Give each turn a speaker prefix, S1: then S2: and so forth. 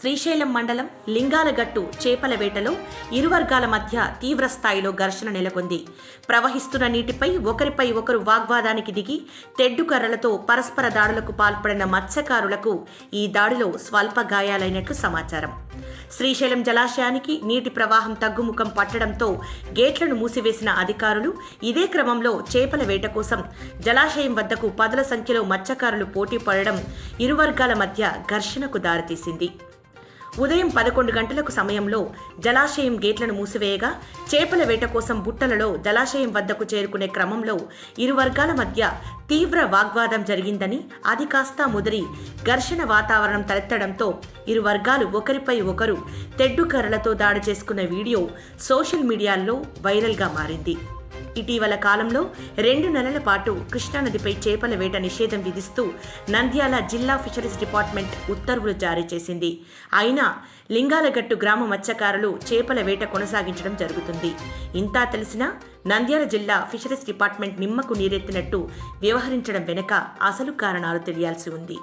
S1: శ్రీశైలం మండలం లింగాలగట్టు చేపల వేటలో ఇరు వర్గాల మధ్య తీవ్ర స్థాయిలో ఘర్షణ నెలకొంది. ప్రవహిస్తున్న నీటిపై ఒకరిపై ఒకరు వాగ్వాదానికి దిగి తెడ్డు కర్రలతో పరస్పర దాడులకు పాల్పడిన మత్స్యకారులకు ఈ దాడిలో స్వల్ప గాయాలైనట్లు సమాచారం. శ్రీశైలం జలాశయానికి నీటి ప్రవాహం తగ్గుముఖం పట్టడంతో గేట్లను మూసివేసిన అధికారులు ఇదే క్రమంలో చేపల వేట కోసం జలాశయం వద్దకు పదుల సంఖ్యలో మత్స్యకారులు పోటీ పడడం ఇరు వర్గాల మధ్య ఘర్షణకు దారితీసింది. ఉదయం పదకొండు గంటలకు సమయంలో జలాశయం గేట్లను మూసివేయగా చేపల వేట కోసం బుట్టలలో జలాశయం వద్దకు చేరుకునే క్రమంలో ఇరు వర్గాల మధ్య తీవ్ర వాగ్వాదం జరిగిందని అది కాస్త ముదిరి ఘర్షణ వాతావరణం తలెత్తడంతో ఇరు వర్గాలు ఒకరిపై ఒకరు తెడ్డు కర్రలతో దాడి చేసుకున్న వీడియో సోషల్ మీడియాలో వైరల్గా మారింది. ఇటీవల కాలంలో రెండు నెలల పాటు కృష్ణానదిపై చేపల వేట నిషేధం విధిస్తూ నంద్యాల జిల్లా ఫిషరీస్ డిపార్ట్మెంట్ ఉత్తర్వులు జారీ చేసింది. అయినా లింగాలగట్టు గ్రామ మత్స్యకారులు చేపల వేట కొనసాగించడం జరుగుతుంది. ఇంతా తెలిసినా నంద్యాల జిల్లా ఫిషరీస్ డిపార్ట్మెంట్ నిమ్మకు నీరెత్తినట్టు వ్యవహరించడం వెనుక అసలు కారణాలు తెలియాల్సి ఉంది.